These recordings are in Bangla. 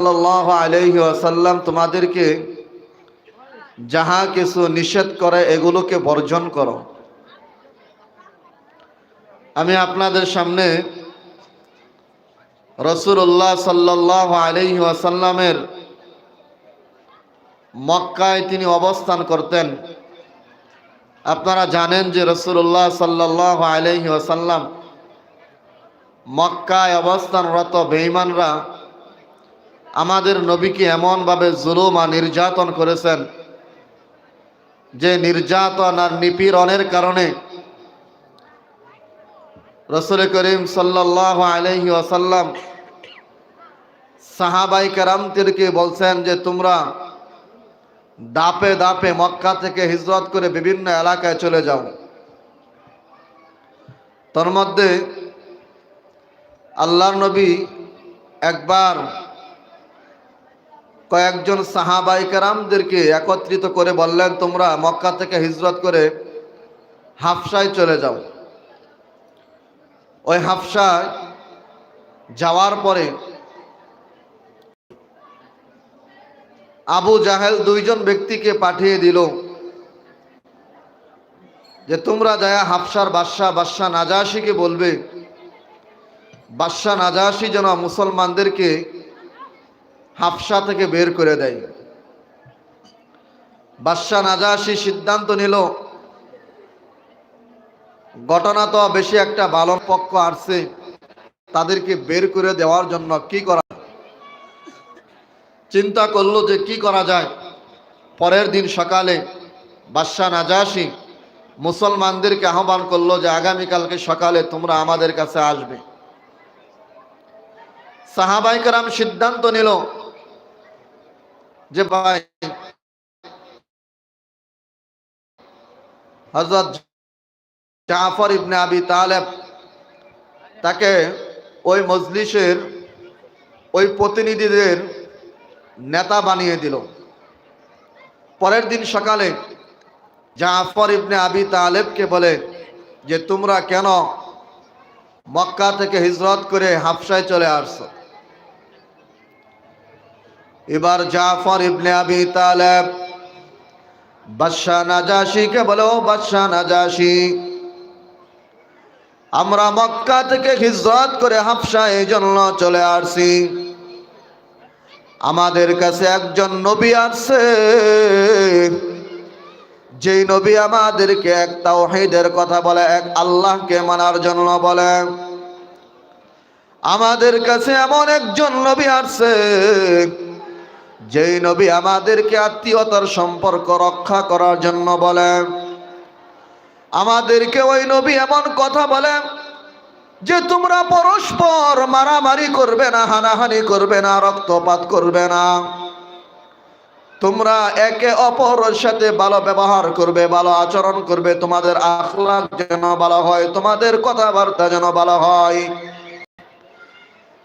সাল্লাহ আলহি আসাল্লাম তোমাদেরকে যাহা কিছু নিষেধ করে এগুলোকে বর্জন করো। আমি আপনাদের সামনে রসুল্লাহ সাল্লাহ আলহি আসাল্লামের মক্কায় তিনি অবস্থান করতেন। আপনারা জানেন যে রসুল্লাহ সাল্লাহ আলহি আসাল্লাম মক্কায় অবস্থানরত বেঈমানরা আমাদের নবীকে এমনভাবে জুলুম আর নির্যাতন করেছেন যে নির্যাতন আর নিপীড়নের কারণে রসুল করিম সাল্লাহ আলহি আসাল্লাম সাহাবাই কারামদেরকে বলছেন যে তোমরা দাপে দাপে মক্কা থেকে হিজরত করে বিভিন্ন এলাকায় চলে যাও। তোর মধ্যে আল্লাহর নবী একবার কয়েকজন সাহাবাই কারামদেরকে একত্রিত করে বললেন, তোমরা মক্কা থেকে হিজরত করে হাফসায় চলে যাও। ওই হাফসায় যাওয়ার পরে আবু জাহেল দুইজন ব্যক্তিকে পাঠিয়ে দিল যে, তোমরা যায়া হাফসার বাদশাহ বাদশাহ নাজাসিকে বলবে, বাদশাহ নাজাসি যেন মুসলমানদেরকে হাফসা থেকে বের করে দেয়। বাদশাহ নাজাসি সিদ্ধান্ত নিল, ঘটনা তো বেশি একটা ভালো পক্ষ আসছে, তাদেরকে বের করে দেওয়ার জন্য কি করা চিন্তা করল যে কি করা যায়। পরের দিন সকালে বাদশাহ নাজাসি মুসলমানদেরকে আহ্বান করল যে আগামীকালকে সকালে তোমরা আমাদের কাছে আসবে। সাহাবাইকার সিদ্ধান্ত নিল যে ভাই হজরত জাফর ইবনে আবি তালেব তাকে ওই মজলিসের ওই প্রতিনিধিদের নেতা বানিয়ে দিল। পরের দিন সকালে জাফর ইবনে আবি তালেবকে বলে যে, তোমরা কেন মক্কা থেকে হিজরত করে হাফসায় চলে আসছো? এবার জাফর ইবনে আবি তালেব বাদশাহ নাজাসিকে বলো বাদশাহ নাজাসি আমরা মক্কা থেকে হিজরত করে হাফসা এই জন্য চলে আসছি। আমাদের কাছে একজন নবী আসছে যেই নবী আমাদেরকে এক তাওহীদের কথা বলে, এক আল্লাহকে মানার জন্য বলে। আমাদের কাছে এমন একজন নবী আসছে যেই নবী আমাদেরকে আত্মীয়তার সম্পর্ক রক্ষা করার জন্য বলে আমাদেরকে ওই নবী এমন কথা বলে যে তোমরা পরস্পর মারামারি করবে না, হানাহানি করবে না, রক্তপাত করবে না। তোমরা একে অপরের সাথে ভালো ব্যবহার করবে, ভালো আচরণ করবে, তোমাদের আখলাক যেন ভালো হয়, তোমাদের কথাবার্তা যেন ভালো হয়।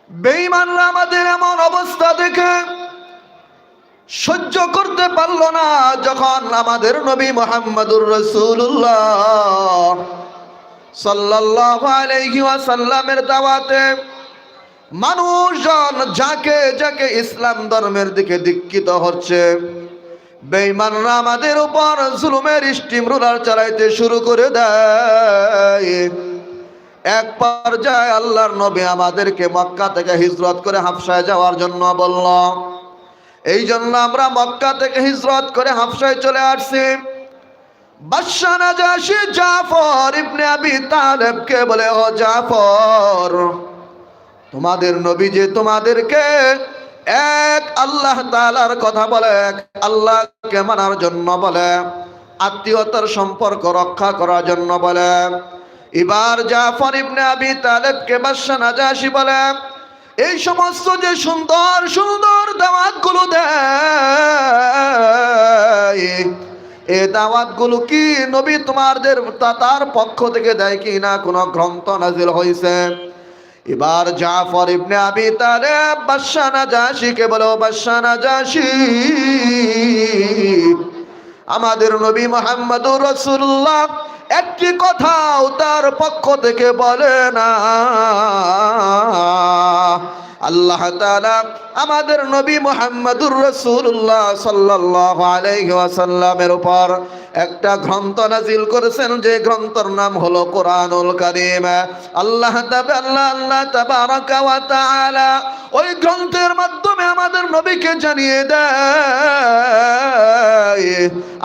বেঈমানরা আমাদের এমন অবস্থা দেখে সহ্য করতে পারল না যখন আমাদের নবী মোহাম্মদুর রসুল্লাহ ওয়াসাল্লামের দাওয়াতে মানুষজন যাকে যাকে ইসলাম ধর্মের দিকে দীক্ষিত হচ্ছে, বেঈমানরা আমাদের উপর জুলুমের স্টিম রুলার চালাইতে শুরু করে দেয়। এক পর্যায়ে আল্লাহর নবী আমাদেরকে মক্কা থেকে হিজরত করে হাফসায় যাওয়ার জন্য বলল এই জন্য আমরা মক্কা থেকে হিজরত করে হাফসায় চলে আসছি। বাদশাহ নাজাসি জাফর ইবনে আবি তালেবকে বলে, ও জাফর, তোমাদের নবী যে তোমাদেরকে এক আল্লাহ তাআলার কথা বলে, এক আল্লাহকে মানার জন্য বলে, আত্মীয়তার সম্পর্ক রক্ষা করার জন্য বলে। এবার জাফর ইবনে আবি তালেবকে বাদশাহ নাজাসি বলে এই সমস্ত যে সুন্দর সুন্দর দাওয়াতগুলো দেয়, এ দাওয়াতগুলো কি নবী তোমাদের তার পক্ষ থেকে দেয় কি না কোনো গ্রন্থ নাজিল হয়েছে এবার জাফর ইবনে আবি তালেব বাদশা নাজাসিকে বলো বাদশা নাজাসি, আমাদের নবী মোহাম্মদুর রসুল্লাহ একটি কথাও তার পক্ষ থেকে বলে না। আল্লাহ তাআলা আমাদের নবী মোহাম্মদুর রসুল্লাহ সাল্লাল্লাহু আলাইহি ওয়াসাল্লামের উপর একটা গ্রন্থ নাজিল করেছেন, যে গ্রন্থর নাম হলো কোরআনুল করিম। আল্লাহ আল্লাহ আল্লাহ তাবারাকা ওয়া তাআলা ওই গ্রন্থের মাধ্যমে আমাদের নবীকে জানিয়ে দেয়।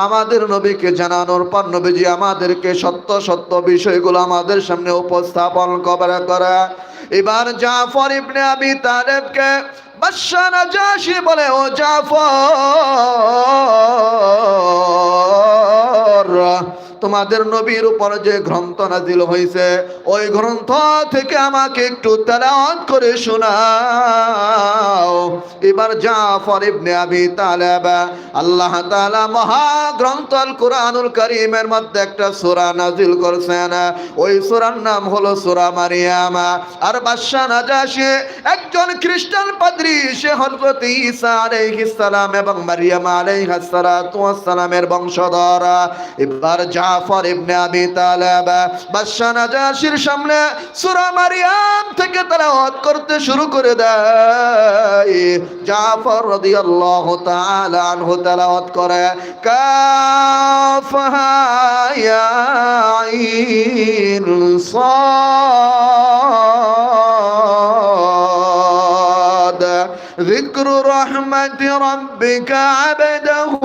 আমাদের নবীকে জানানোর পর নবীজি আমাদেরকে সত্য সত্য বিষয়গুলো আমাদের সামনে উপস্থাপন করা। এবার জাফর ইবনে আবি তালেবকে বাদশাহ নাজাশি বলে, ও জাফর, তোমাদের নবীর উপর যে গ্রন্থ নাজিল হয়েছে ওই গ্রন্থ থেকে আমাকে একটু তেলাওয়াত করে শোনাও। এবার জাফর ইবনে আবি তালেব, আল্লাহ তাআলা মহা গ্রন্থ আল কোরআনুল কারীমের মধ্যে একটা সূরা নাজিল করেছেন। ওই সূরার নাম হলো সূরা মারিয়াম। আর বাদশা নাজাশি একজন খ্রিস্টান পাদ্রী, সে হযরত ঈসা আলাইহিস সালাম এবং মারিয়াম আলাইহিস সালাতু সালামের বংশধর। এবার জাফর ইবনে আবি তালেব বাদশা নাজাশির সামনে সূরা মারিয়াম থেকে তেলাওয়াত করতে শুরু করে দেয়। জাফর রাদিয়াল্লাহু তাআলা আনহু তেলাওয়াত করে কাফ হা ইয়া আইন صاد ذكر رحمة ربك عبده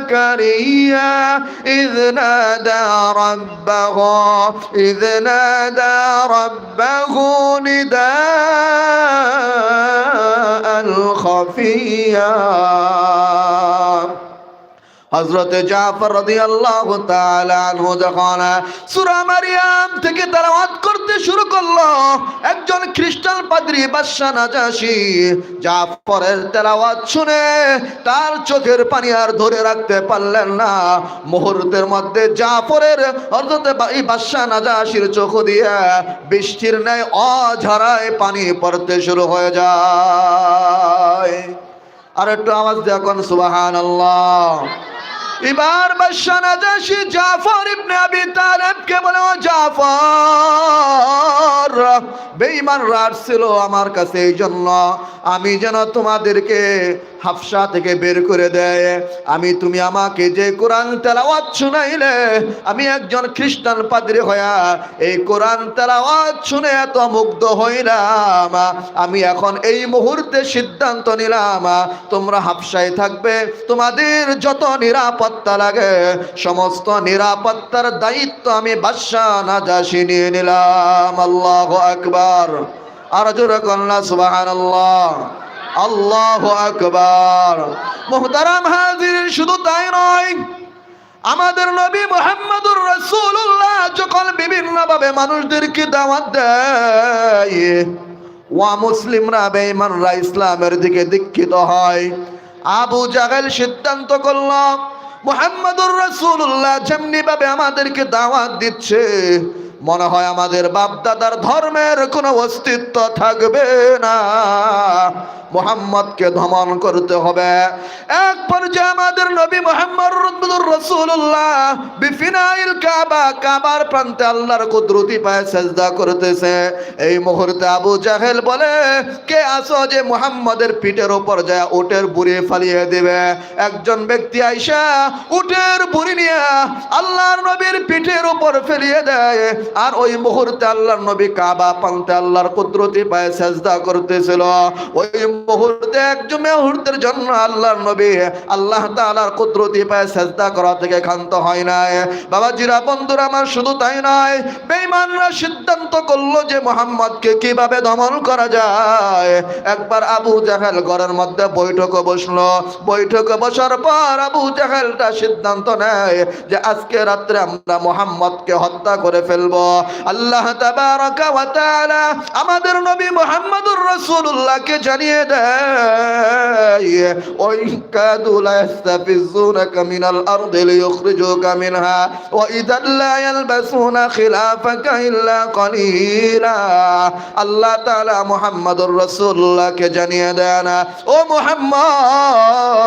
زكريا إذ نادى ربه إذ نادى ربه نداء خفيا. হজরতে জাফর রাদিয়াল্লাহু তাআলা যখন সূরা থেকে তেলাওয়াত করতে শুরু করল, একজন খ্রিস্টান পাদ্রী বাদশা নাজাশি জাফরের তেলাওয়াত শুনে তার চোখের পানি আর ধরে রাখতে পারলেন না। মুহূর্তের মধ্যে জাফরের হযরতে এই বাদশা নাজাশির চোখ দিয়ে বৃষ্টির ন্যায় অঝরায় পানি পড়তে শুরু হয়ে যায়। আর একটু আওয়াজ দিয়ে এখন সুবহানাল্লাহ। এবার বাদশা নাজাশি জাফর ইবনে আবি তালেবকে বলে, ও জাফর বেঈমান আসছিল ছিল আমার কাছে এই জন্য আমি যেন তোমাদেরকে হাফসা থেকে বের করে দেয়। আমি, তুমি আমাকে যে কোরআন তেলাওয়াত শুনাইলে, আমি একজন খ্রিস্টান পাদ্রী হইয়া এই কোরআন তেলাওয়াত শুনে এত মুগ্ধ হইলাম। আমি এখন এই মুহূর্তে সিদ্ধান্ত নিলাম, তোমরা হাফসায় থাকবে, তোমাদের যত নিরাপত্তা লাগে, সমস্ত নিরাপত্তার দায়িত্ব আমি বাদশাহ নাজাসি নিয়ে নিলাম। আল্লাহ আকবার। আর জোরে কন্যা সুবহানাল্লাহ। আল্লাহ আকবার। মুহতারাম হাজির, শুধু তাই নয়, আমাদের নবী মোহাম্মদুর রাসূলুল্লাহ যখন বিভিন্ন ভাবে মানুষদেরকে দাওয়াত দেয়, ওয়া মুসলিমরা বেঈমানরা ইসলামের দিকে দীক্ষিত হয়। আবু জাহেল সিদ্ধান্ত করল, মোহাম্মদুর রাসূলুল্লাহ যেমনি ভাবে আমাদেরকে দাওয়াত দিচ্ছে, মনে হয় আমাদের বাপদাদার ধর্মের কোনো অস্তিত্ব থাকবে না। মোহাম্মদকে দমন করতে হবে। এক পর্যায়ে আমাদের নবী মোহাম্মদ রসুল্লাহ বিফিনাইল কাবা, কাবার প্রান্তে আল্লাহর কুদরতি পায়ে সেজদা করতেছে। এই মুহূর্তে আবু জাহেল বলে, কে আসো যে মোহাম্মদের পিঠের উপর যায় উটের বুড়ি ফালিয়ে দেবে? একজন ব্যক্তি আইসা উটের বুড়ি নিয়ে আল্লাহর নবীর পিঠের উপর ফেলিয়ে দেয়। আর ওই মুহূর্তে আল্লাহর নবী কাবা পান্তে আল্লাহর কুদরতি পায়ে সেজদা করতেছিল। ওই মুহূর্তে একজন মুহূর্তের জন্য আল্লাহর নবী আল্লাহ তাআলার কুদরতি পায়ে সেজদা করা থেকে ক্ষান্ত হয় নাই। বাবা জিরা বন্ধুরা, আমার শুধু তাই নয়, বেঈমানরা সিদ্ধান্ত করল যে মোহাম্মদকে কীভাবে দমন করা যায়। একবার আবু জাহেল ঘরের মধ্যে বৈঠকে বসল। বৈঠকে বসার পর আবু জাহেলটা সিদ্ধান্ত নেয় যে আজকে রাত্রে আমরা মোহাম্মদকে হত্যা করে ফেলব। আল্লাহ তাবারাকা ওয়া তাআলা আমাদের নবী মুহাম্মদুর রাসূলুল্লাহকে জানিয়ে দেয় إليه وإن كادوا ليستفزونك من الأرض ليخرجوك منها وإذا لا يلبسون خلافك إلا قليلا আল্লাহ তাআলা মুহাম্মদুর রাসূলুল্লাহকে জানিয়ে দেন ও মুহাম্মদ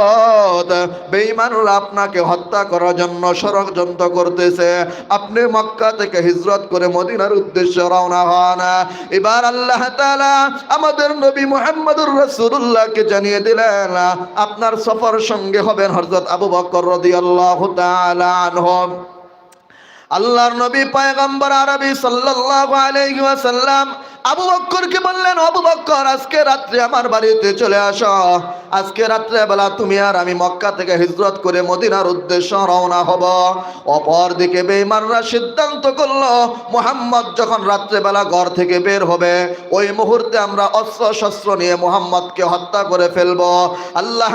বেঈমানরা আপনাকে হত্যা করার জন্য ষড়যন্ত্র করতেছে আপনি মক্কা থেকে হিজরত করে মদিনার উদ্দেশ্যে রওনা হন এবার আল্লাহ তাআলা আমাদের নবী মুহাম্মদুর রাসূলুল্লাহকে জানিয়ে দিলেন, আপনার সফর সঙ্গে হবেন হযরত আবু বকর রাদিয়াল্লাহু তাআলা আনহু। আল্লাহর নবী, পয়গম্বর আরবি সাল্লাল্লাহু আলাইহি ওয়াসাল্লাম আবু বক্করকে বললেন, আবু বক্কর, আজকে রাত্রে আমার বাড়িতে চলে আসো। আজকে রাত্রে বেলা তুমি আর আমি মক্কা থেকে হিজরত করে মদিনার উদ্দেশ্য রওনা হব। অপর দিকে বেঈমানরা সিদ্ধান্ত করল, মোহাম্মদ যখন রাত্রে বেলা ঘর থেকে বের হবে, ওই মুহূর্তে আমরা অস্ত্র শস্ত্র নিয়ে মোহাম্মদকে হত্যা করে ফেলব। আল্লাহ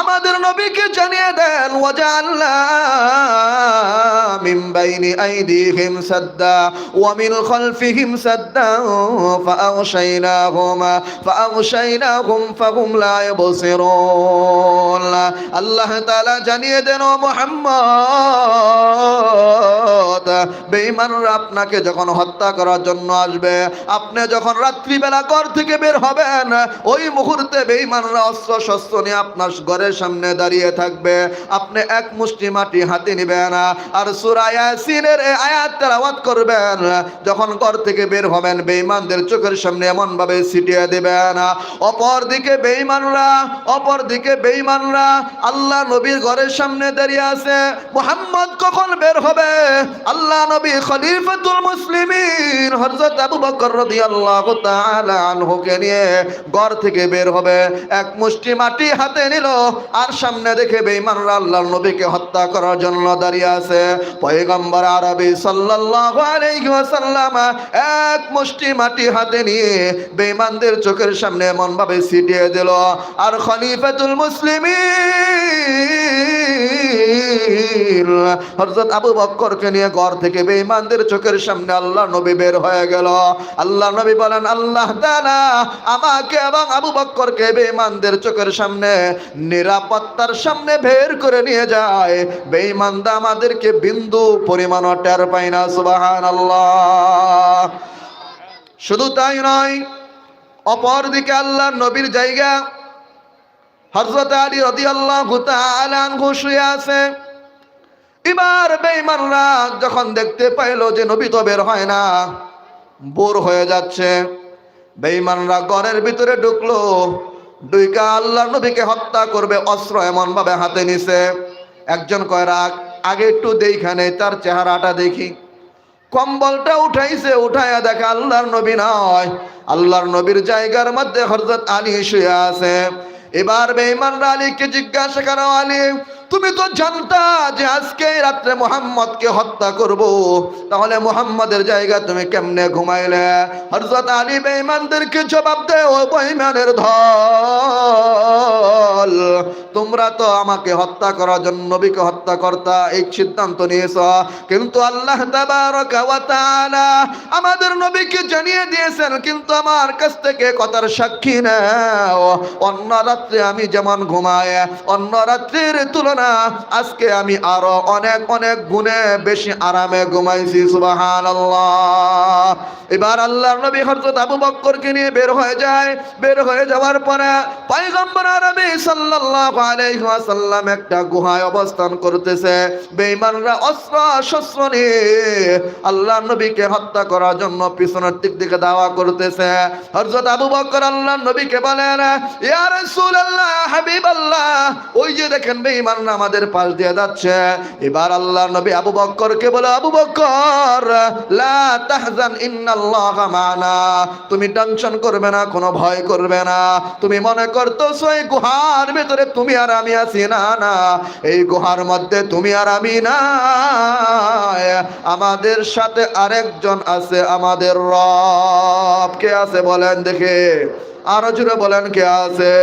আমাদের নবীকে জানিয়ে দেন ওয়াজাল্লা মিন বাইনি আইদিহিম সাদ্দা ওয়া মিন খালফিহিম সাদ্দা ফাআগশাইনাহুম ফাআগশাইনাহুম ফাহুম লা ইবসিরুন আল্লাহ তাআলা জানিয়ে দেন, ও মুহাম্মদ, বেঈমানরা আপনাকে যখন হত্যা করার জন্য আসবে, আপনি যখন রাত্রিবেলা ঘর থেকে বের হবেন, ওই মুহূর্তে বেঈমানরা অস্ত্র শস্ত্র নিয়ে আপনার ঘরের সামনে দাঁড়িয়ে থাকবে। আপনি এক মুষ্টি মাটি হাতে নিবেন আর সূরা ইয়াসিনের আয়াত তেলাওয়াত করবেন, যখন ঘর থেকে বের হবেন, বেঈমানদের চোখের সামনে এমন ভাবে ছিটিয়ে দিবেন। অপর দিকে বেঈমানরা অপর দিকে বেঈমানরা, আল্লাহ নবীর ঘরের সামনে দাঁড়িয়ে আছে। মোহাম্মদ কখন বের হবে? আল্লাহ নবী খলিফাতুল মুসলিমিন, হযরত আবু বকর রাদিয়াল্লাহু তাআলা আনহুকে নিয়ে ঘর থেকে বের হবে। এক মুষ্টি মাটি হাতে নিল আর সামনে দেখে বেঈমানরা আল্লাহর নবীকে হত্যা করার জন্য দাঁড়িয়ে আছে। পয়গম্বর আরবি সাল্লাল্লাহু আলাইহি ওয়াসাল্লাম এক মুষ্টি মাটি হাতে নিয়ে বেঈমানদের চোখের সামনে এমন ভাবে ছিটিয়ে দিল, আর খলিফাতুল মুসলিমিন? হযরত আবু বক্করকে নিয়ে ঘর থেকে বেঈমানদের চোখের সামনে আল্লাহ নবী বের হয়ে গেল। আল্লাহ নবী বলেন, আল্লাহ তাআলা আমাকে এবং আবু বক্করকে বেঈমানদের চোখের সামনে নিরাপত্তার সামনে বের করে নিয়ে যায়। বেঈমানদা আমাদেরকে বিন্দু পরিমাণ টের পায় না, সুবহানাল্লাহ। শুধু তাই নয় অপর দিকে আল্লাহ নবীর জায়গা হযরত আলী তাআলা আনহু শুয়ে আছে। এবার বেঈমানরা যখন দেখতে পাইলো যে নবী তো বের হয় না, বোর হয়ে যাচ্ছে। বেঈমানরা ঘরের ভিতরে ঢুকলো দুইকা আল্লাহ নবীকে হত্যা করবে, অস্ত্র এমন ভাবে হাতে নিছে। একজন কয় রাখ আগে একটু দেইখানে তার চেহারাটা দেখি। কম্বলটা উঠাইছে উঠাইয়া দেখা আল্লাহর নবী নয়। আল্লাহর নবীর জায়গার মধ্যে হরজত আলী শুয়ে আছে। এবার বেঈমানরা আলীকে জিজ্ঞাসা করা, আলী তুমি তো জানতা যে আজকে রাত্রে মোহাম্মদকে হত্যা করব। তাহলে মোহাম্মদের জায়গা তুমি কেমনে ঘুমাইলে? হযরত আলী বেঈমানদেরকে জবাব দেয় ও বেঈমানের ধল তোমরা তো আমাকে হত্যা করার জন্য নবীকে হত্যা করতা, এই সিদ্ধান্ত নিয়েছ। কিন্তু আল্লাহ আমাদের নবীকে জানিয়ে দিয়েছেন, কিন্তু আমার কাছ থেকে কথার সাক্ষী নাও। অন্য রাত্রে আমি যেমন ঘুমায়, অন্য রাত্রির তুলনা আজকে আমি আরও অনেক অনেক গুণে বেশি আরামে ঘুমাইছি, সুবহানাল্লাহ। এবার আল্লাহর নবী হযরত আবু বক্করকে নিয়ে বের হয়ে যায়। বের হয়ে যাওয়ার পরে পয়গম্বর আরবি সাল্লাল্লাহু আলাইহি ওয়াসাল্লাম একটা গুহায় অবস্থান করতেছে। বেঈমানরা অস্ত্র, শস্ত্র নিয়ে আল্লাহ নবীকে হত্যা করার জন্য পিছনের দিক দিকে দাওয়া করতেছে। হযরত আবু বকর আল্লাহ নবীকে বলেন, ইয়া রাসূলুল্লাহ, হাবিবাল্লাহ। ওই যে দেখেন বেঈমানরা আমাদের পাশ দিয়ে যাচ্ছে। এবার আল্লাহ নবী আবু বকরকে বলে, আবু মানা। তুমি টেনশন করবে না, কোনো ভয় করবে না। তুমি মনে করতেছো, এই গুহার ভিতরে তুমি আর আমি আছি। না না, এই গুহার মধ্যে তুমি আর আমি না আমাদের সাথে আরেকজন আছে, আমাদের রব। কে আছে বলেন দেখে। আরো জুড়ে বলেন কে আছে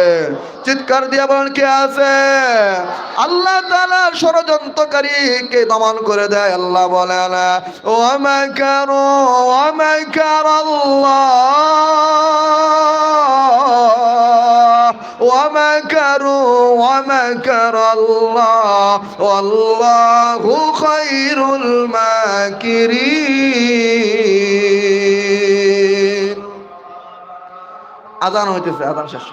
চিৎকার দিয়ে বলেন কে আছে আল্লাহ তাআলা ষড়যন্ত্রকারীকে দমন করে দেয় আল্লাহ বলেন ও মাকারু ওয়া মাকারাল্লাহ ومكروا ومكر الله والله خير الماكرين আজান হইতেছে আজান শেষ।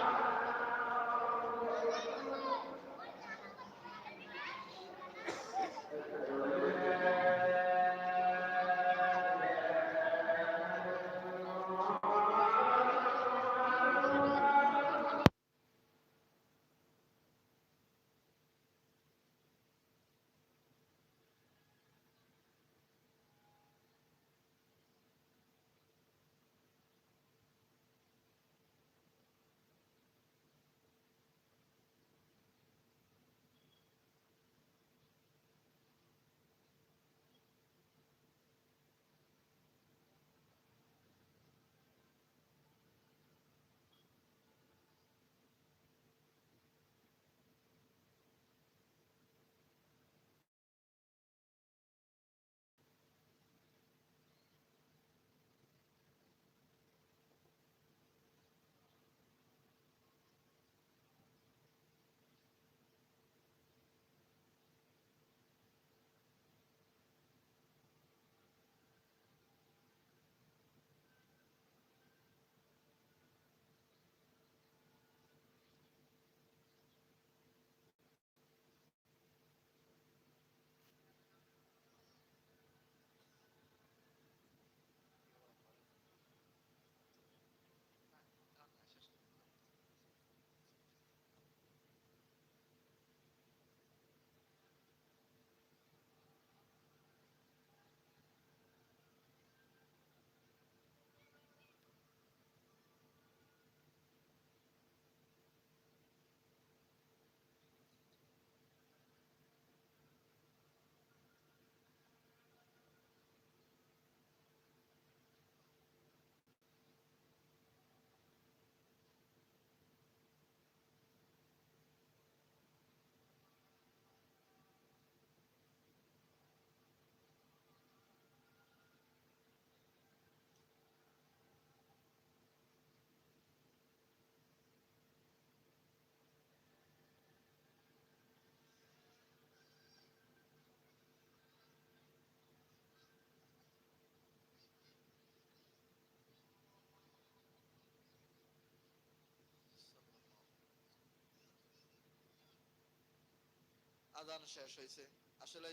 আজান শেষ হয়েছে। আসলে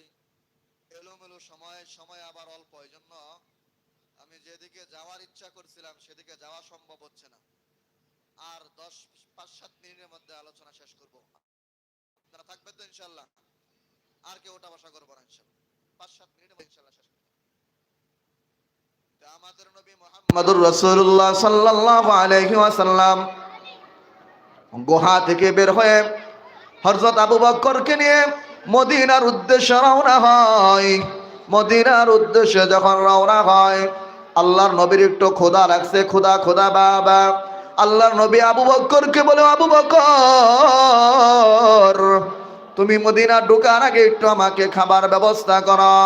এলোমেলো সময় সময় আবার অল্প এই জন্য আমি যেদিকে যাওয়ার ইচ্ছা করছিলাম, সেদিকে যাওয়া সম্ভব হচ্ছে না। আর দশ, পাঁচ, সাত মিনিটের মধ্যে আলোচনা শেষ করব। আপনারা থাকবেন তো ইনশাল্লাহ আর কেউ ওটা বসা করব না ইনশাল্লাহ পাঁচ, সাত মিনিটের মধ্যে ইনশাল্লাহ শেষ গুহা থেকে বের হয়ে হযরত আবু বকরকে নিয়ে মদিনার উদ্দেশ্যে রওনা হয়। মদিনার উদ্দেশ্যে যখন রওনা হয়, আল্লাহর নবীর একটু খোদা লাগছে খোদা খোদা বাবা আল্লাহর নবী আবু বকরকে বলে, আবু বকর তুমি মদিনা ঢোকার আগে একটু আমাকে খাবার ব্যবস্থা করো।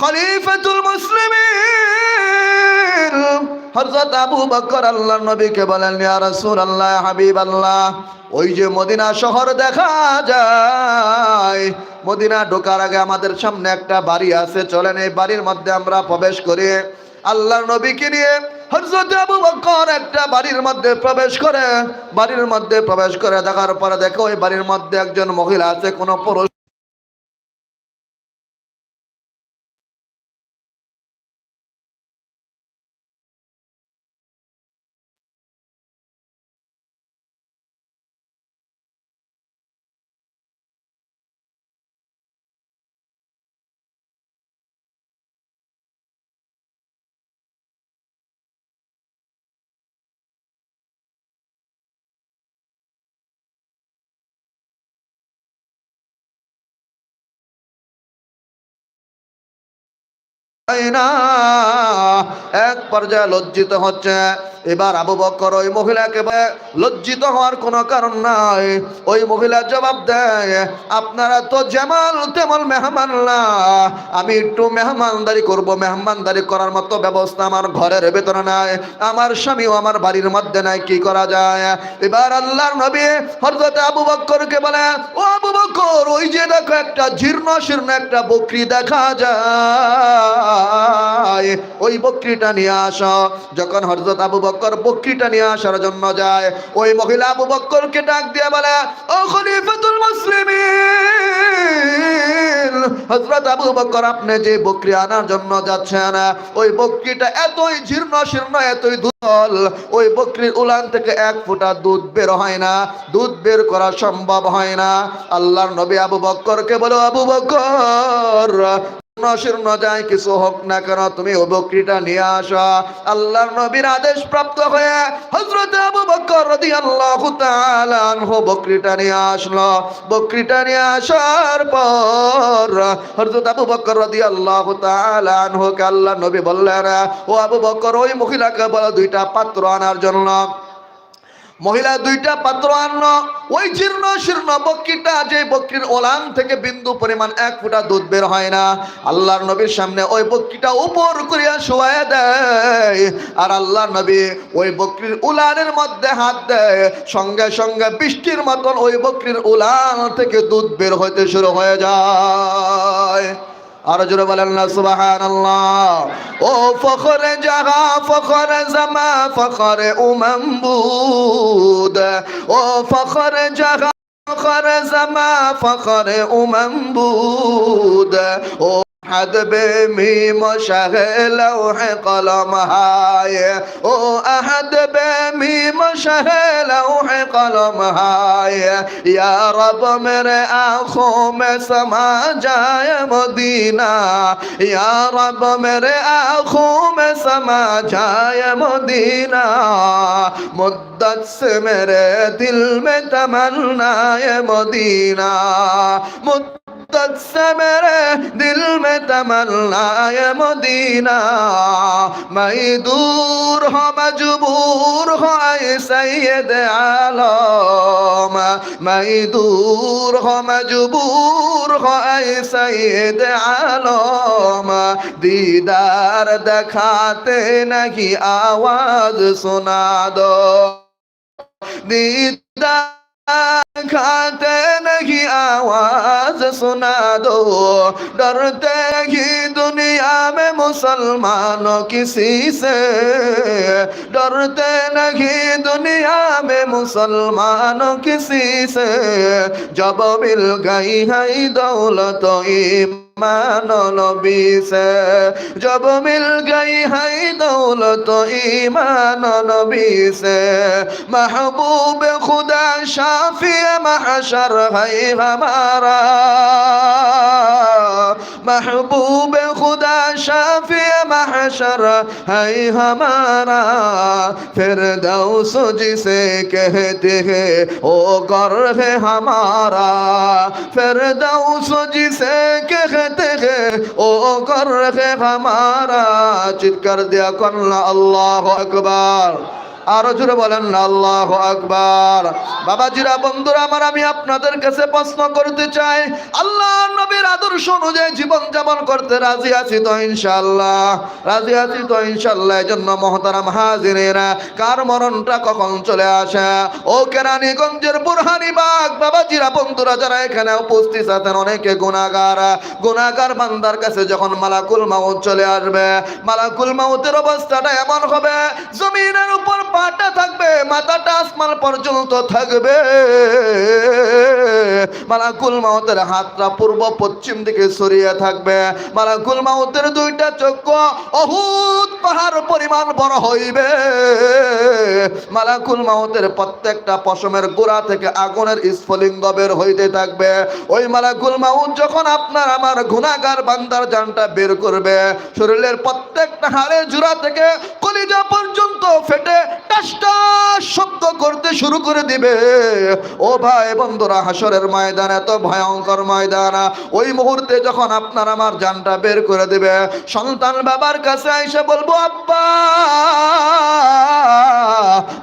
খলিফাতুল মুসলিমিন হযরত আবু বকর আল্লাহর নবীকে বলেন, ইয়া রাসূলুল্লাহ হাবিবাল্লাহ, ওই যে মদিনা শহর দেখা যায়। মদিনা ঢোকার আগে আমাদের সামনে একটা বাড়ি আছে, চলেন এই বাড়ির মধ্যে আমরা প্রবেশ করি। আল্লাহর নবীকে নিয়ে হযরত আবু বকর একটা বাড়ির মধ্যে প্রবেশ করে, বাড়ির মধ্যে প্রবেশ করে দেখার পরে দেখো ওই বাড়ির মধ্যে একজন মহিলা আছে, কোনো পুরুষ হয় না এক পর্যায়ে লজ্জিত হচ্ছে। এবার আবু বকর ওই মহিলাকে লজ্জিত হওয়ার কোনো কারণ নাই। ওই মহিলা জবাব দেয়, আপনারা তো যেমন তেমন মেহমান না। আমি একটু মেহমানদারি করব। মেহমানদারি করার মতো ব্যবস্থা আমার ঘরের ভেতরে নাই। আমার স্বামীও আমার বাড়ির মধ্যে নাই। কি করা যায়? এবার আল্লাহর নবী হযরত আবু বকরকে বলে, ও আবু বকর, ওই যে দেখো একটা জীর্ণ শীর্ণ একটা বকরি দেখা যায়। ওই বকরিটা নিয়ে আসো। যখন হযরত আবু বকর বকরিটা নিয়ে আসার জন্য যায়, ওই মহিলা আবু বকরকে ডাক দিয়ে বলে, ও খলিফাতুল মুসলিমিন, হযরত আবু বকর, আপনি যে বকরি আনার জন্য যাচ্ছেন, ওই বকরিটা এতই জীর্ণ শীর্ণ, এতই দুর্বল, ওই বকরির উলান থেকে এক ফোঁটা দুধ বের হয় না, দুধ বের করা সম্ভব হয় না। আল্লাহর নবী আবু বক্করকে বলো, আবু বকর যায় কিছু হোক না কেন, তুমি বকরিটা নিয়ে আল্লাহর নবীর আদেশ প্রাপ্ত হয়ে হযরত আবু বকর রাদিয়াল্লাহু তাআলা আনহু বকরিটা নিয়ে আসলো। বকরিটা নিয়ে আসার পর হযরত আবু বকর রাদিয়াল্লাহু তাআলা আনহু কে আল্লাহ নবী বললেন, ও আবু বকর, ওই মহিলাকে বলো দুইটা পাত্র আনার জন্য। মহিলা দুইটা, পাত্র আনলো ওই জীর্ণ শীর্ণ বক্রিটা, যে বক্রির ওলান থেকে বিন্দু পরিমাণ এক ফুটা দুধ বের হয় না। আল্লাহর নবীর সামনে ওই বক্রিটা উপর করিয়া শোয়া দেয়। আর আল্লাহর নবী ওই বক্রির উলানের মধ্যে হাত দেয়। সঙ্গে সঙ্গে বৃষ্টির মতন ওই বক্রির উলান থেকে দুধ বের হইতে শুরু হয়ে যায়। আর জোরে বলেন না সুবাহান ও ফখরে জাহা ফখরে জামা, ফখরে উমম্বুদ ও ফখরে জাহা ফখরে জামা, ফখরে উমম্বুদ ও হাদবে মিম শাহে কলম হায়। ও আহাদবে মিম শাহে কলম হায়। ইয়া রব মেরে আঁখো মে সমা যায় মদিনা। ইয়া রব মেরে আঁখো মে সমা যায় মদিনা। মুদ্দত সে মেরে দিল মে তমন্নায় মদিনা। तक से मेरे दिल में तमन्ना है मदीना मैं दूर हो मजबूर हो सैद आलम मैं दूर हो मजबूर हो सैद आलम दीदार दिखाते नहीं आवाज सुना दो दीदार खाते नहीं आवाज सुना दो डरते ही दुनिया में मुसलमानों किसी से डरते नहीं दुनिया में मुसलमानों किसी से जब मिल गई है दौलत तो ईमान मानो नबीस जब मिल गई है दौलत ईमान नबीस महबूब खुदा शाफी महशर है हमारा महबूब खुदा शाफी महशर है हमारा फिर दौस जिसे कहते हैं ओ गर्व है हमारा फिर दौस जिसे कहते रहते हैं ओ कर रखे हमारा चित कर दिया कल्ला अल्लाह अकबर আরও জোরে বলেন, আল্লাহ আকবার। বাবাজিরা, বন্ধুরা, আমার, আমি আপনাদের কাছে প্রশ্ন করতে চাই। আল্লাহ নবীর আদর্শ অনুযায়ী জীবন যাপন করতে রাজি আছি তো ইনশাল্লাহ রাজি আছি তো ইনশাল্লাহ এজন্য মহতারাম হাজিরেরা, কার মরণটা কখন চলে আসে? ও কেরানীগঞ্জের বুরহানি বাগ, বাবাজিরা, বন্ধুরা, যারা এখানে উপস্থিত আছেন, অনেকে গুণাগার। গুণাগার বান্দার কাছে যখন মালাকুল মাউত চলে আসবে, মালাকুল মাউতের অবস্থাটা এমন হবে, জমিনের উপর পাটা থাকবে, মাথাটা আসমান পর্যন্ত থাকবে। মালাকুল মাউতের হাতটা পূর্ব পশ্চিম দিকে সরিয়ে থাকবে। মালাকুল মাউতের দুইটা চক্ষু অহুত পাহাড় পরিমাণ বড় হইবে। মালাকুল মাউতের প্রত্যেকটা পশমের গোড়া থেকে আগুনের স্ফলিঙ্গ বের হইতে থাকবে। ওই মালাকুল মাউত যখন আপনার আমার গুণাগার বান্দার জানটা বের করবে, শরীরের প্রত্যেকটা হাড়ের জোড়া থেকে কলিজা পর্যন্ত ফেটে আকাশটা শব্দ করতে শুরু করে দিবে। ও ভাই বন্ধুরা হাসরের ময়দান এত ভয়ঙ্কর ময়দান। ওই মুহূর্তে যখন আপনার আমার জানটা বের করে দিবে, সন্তান বাবার কাছে এসে বলব, আব্বা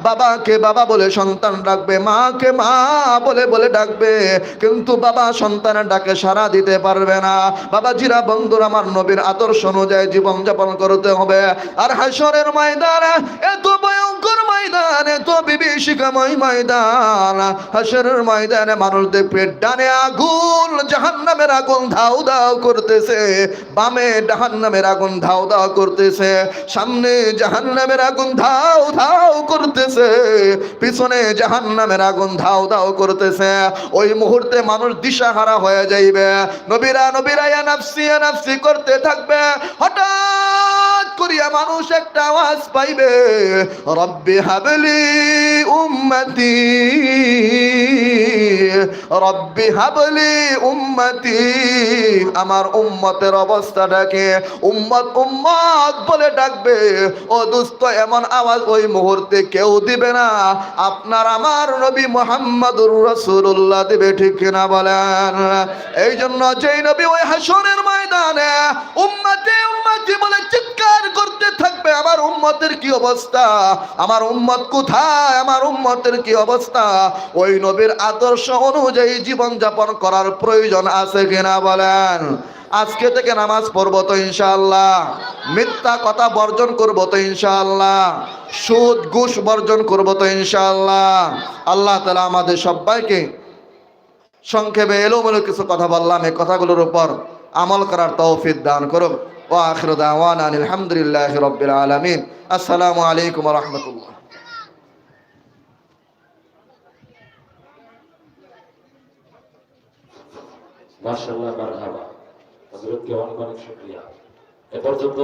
বাবাকে বাবা বলে সন্তান ডাকবে, মাকে মা বলে বলে ডাকবে, কিন্তু বাবা সন্তানের ডাকে সারা দিতে পারবে না। বাবা জিরা বন্ধুর, আমার নবীর আদর্শ অনুযায়ী জীবন যাপন করতে হবে। আর হাসরের ময়দান, এত ভয়ঙ্কর ময়দান, এত বিভীষিকাময় ময়দান। হাসরের ময়দানে মানুষদের দেখবে ডানে আগুন, জাহান্নামের আগুন ধাউ ধাউ করতেছে। বামে জাহান্নামের আগুন ধাউ ধাউ করতেছে। সামনে জাহান্নামের আগুন ধাউ ধাউ করতেছে। পিছনে জাহান নামের আগুন ধাও ধাও করতেছে। ওই মুহূর্তে মানুষ দিশাহারা হয়ে যাইবে। নবীরা নবীরা নাফসি নাফসি, করতে থাকবে। হঠাৎ করিয়া মানুষ একটা আওয়াজ পাইবে, রব্বি হাবলি উম্মতি, রব্বি হাবলি উম্মতি। আমার উম্মতের অবস্থাটাকে উম্মত উম্মত বলে ডাকবে। ও দুস্থ এমন আওয়াজ ওই মুহূর্তে কেউ দিবে না। আপনার আমার নবী মোহাম্মদুর রসুল্লাহ দিবে, ঠিক কিনা বলেন? এই জন্য যেই নবী ওই হাসনের ময়দানে উম্মতি আমার উম্মতের কি অবস্থা? আমার উম্মত কোথায়? আমার উম্মতের কি অবস্থা? ওই নবীর আদর্শ অনুযায়ী জীবন যাপন করার প্রয়োজন আছে কিনা বলেন? আজকে থেকে নামাজ পড়ব তো ইনশাআল্লাহ। মিথ্যা কথা বর্জন করব তো ইনশাআল্লাহ। সুদ, ঘুষ বর্জন করব তো ইনশাআল্লাহ। আল্লাহ তালা আমাদের সবাইকে সংক্ষেপে এলোমেলো কিছু কথা বললাম এই কথাগুলোর উপর আমল করার তৌফিক দান করুন ও আখির দাওয়ান আলহামদুলিল্লাহ রব্বিল আলমিন। আসসালামু আলাইকুম রহমতুল্লাহ। মার্শাল্লাহ মারহাবা। হযরতকে অনেক অনেক শুকরিয়া। এ পর্যন্ত